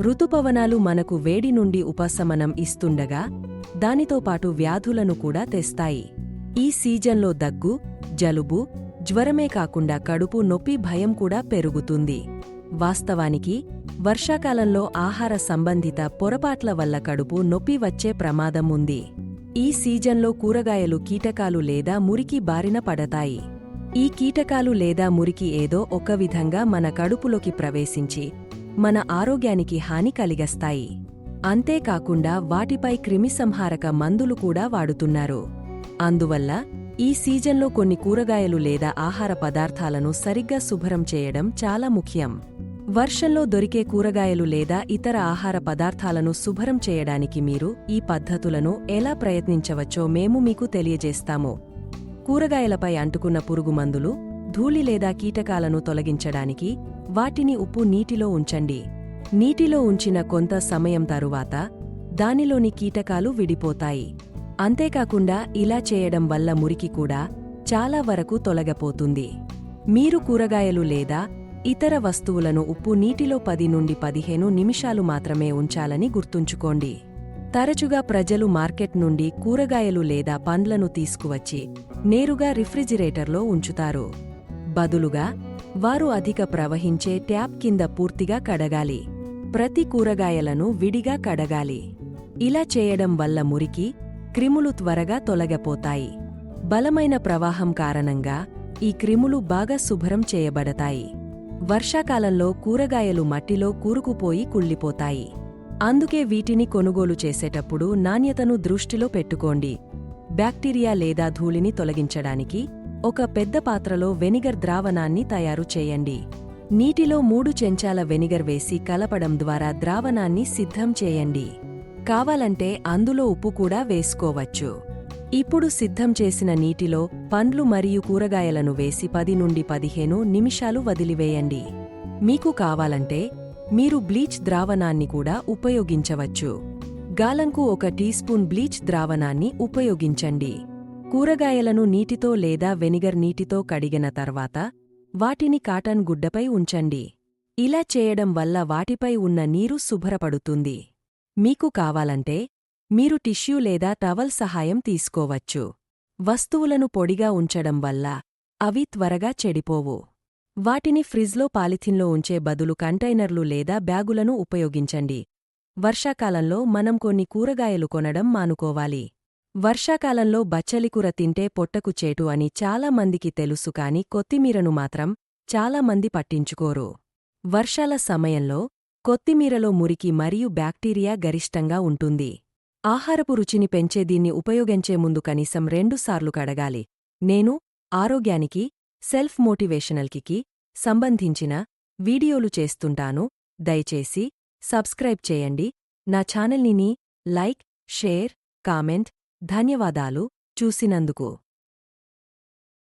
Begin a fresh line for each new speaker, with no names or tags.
ఋతుపవనాలు మనకు వేడి నుండి ఉపశమనం ఇస్తుండగా దానితో పాటు వ్యాధులను కూడా తెస్తాయి. ఈ సీజన్లో దగ్గు జలుబు జ్వరమే కాకుండా కడుపు నొప్పి భయం కూడా పెరుగుతుంది. వాస్తవానికి వర్షాకాలంలో ఆహార సంబంధిత పొరపాట్ల వల్ల కడుపు నొప్పి వచ్చే ప్రమాదం ఉంది. ఈ సీజన్లో కూరగాయలు కీటకాలు లేదా మురికి బారిన పడతాయి. ఈ కీటకాలు లేదా మురికి ఏదో ఒక విధంగా మన కడుపులోకి ప్రవేశించి మన ఆరోగ్యానికి హాని కలిగస్తాయి. అంతేకాకుండా వాటిపై క్రిమిసంహారక మందులు కూడా వాడుతున్నారు. అందువల్ల ఈ సీజన్లో కొన్ని కూరగాయలు లేదా ఆహార పదార్థాలను సరిగ్గా శుభ్రం చేయడం చాలా ముఖ్యం. వర్షంలో దొరికే కూరగాయలు లేదా ఇతర ఆహార పదార్థాలను శుభ్రం చేయడానికి మీరు ఈ పద్ధతులను ఎలా ప్రయత్నించవచ్చో మేము మీకు తెలియజేస్తాము. కూరగాయలపై అంటుకున్న పురుగుమందులు ధూళి లేదా కీటకాలను తొలగించడానికి వాటిని ఉప్పు నీటిలో ఉంచండి. నీటిలో ఉంచిన కొంత సమయం తరువాత దానిలోని కీటకాలు విడిపోతాయి. అంతేకాకుండా ఇలా చేయడం వల్ల మురికి కూడా చాలా వరకు తొలగపోతుంది. మీరు కూరగాయలు లేదా ఇతర వస్తువులను ఉప్పు నీటిలో పది నుండి పదిహేను నిమిషాలు మాత్రమే ఉంచాలని గుర్తుంచుకోండి. తరచుగా ప్రజలు మార్కెట్ నుండి కూరగాయలు లేదా పండ్లను తీసుకువచ్చి నేరుగా రిఫ్రిజిరేటర్లో ఉంచుతారు. బదులుగా వారు అధిక ప్రవహించే ట్యాప్ కింద పూర్తిగా కడగాలి. ప్రతి కూరగాయలను విడిగా కడగాలి. ఇలా చేయడం వల్ల మురికి క్రిములు త్వరగా తొలగపోతాయి. బలమైన ప్రవాహం కారణంగా ఈ క్రిములు బాగా శుభ్రం చేయబడతాయి. వర్షాకాలంలో కూరగాయలు మట్టిలో కూరుకుపోయి కుళ్ళిపోతాయి. అందుకే వీటిని కొనుగోలు చేసేటప్పుడు నాణ్యతను దృష్టిలో పెట్టుకోండి. బ్యాక్టీరియా లేదా ధూళిని తొలగించడానికి ఒక పెద్ద పాత్రలో వెనిగర్ ద్రావణాన్ని తయారు చేయండి. నీటిలో మూడు చెంచాల వెనిగర్ వేసి కలపడం ద్వారా ద్రావణాన్ని సిద్ధం చేయండి. కావాలంటే అందులో ఉప్పు కూడా వేసుకోవచ్చు. ఇప్పుడు సిద్ధం చేసిన నీటిలో పండ్లు మరియు కూరగాయలను వేసి పది నుండి పదిహేను నిమిషాలు వదిలివేయండి. మీకు కావాలంటే మీరు బ్లీచ్ ద్రావణాన్ని కూడా ఉపయోగించవచ్చు. గాలంకు ఒక టీ స్పూన్ బ్లీచ్ ద్రావణాన్ని ఉపయోగించండి. కూరగాయలను నీటితో లేదా వెనిగర్ నీటితో కడిగిన తర్వాత వాటిని కాటన్ గుడ్డపై ఉంచండి. ఇలా చేయడం వల్ల వాటిపై ఉన్న నీరు శుభ్రపడుతుంది. మీకు కావాలంటే మీరు టిష్యూ లేదా టవల్ సహాయం తీసుకోవచ్చు. వస్తువులను పొడిగా ఉంచడం వల్ల అవి త్వరగా చెడిపోవు. వాటిని ఫ్రిజ్లో పాలిథిన్లో ఉంచే బదులు కంటైనర్లు లేదా బ్యాగులను ఉపయోగించండి. వర్షాకాలంలో మనం కొన్ని కూరగాయలు కొనడం మానుకోవాలి. వర్షాకాలంలో బచ్చలికూర తింటే పొట్టకు చేటు అని చాలా మందికి తెలుసు కాని కొత్తిమీరను మాత్రం చాలా మంది పట్టించుకోరు. వర్షాల సమయంలో కొత్తిమీరలో మురికి మరియు బ్యాక్టీరియా గరిష్టంగా ఉంటుంది. ఆహారపు రుచిని పెంచే దీన్ని ఉపయోగించే ముందు కనీసం రెండుసార్లు కడగాలి. నేను ఆరోగ్యానికి సెల్ఫ్ మోటివేషనల్కి సంబంధించిన వీడియోలు చేస్తుంటాను. దయచేసి సబ్స్క్రైబ్ చేయండి. నా ఛానల్ని లైక్ షేర్ కామెంట్ ధన్యవాదాలు చూసినందుకు.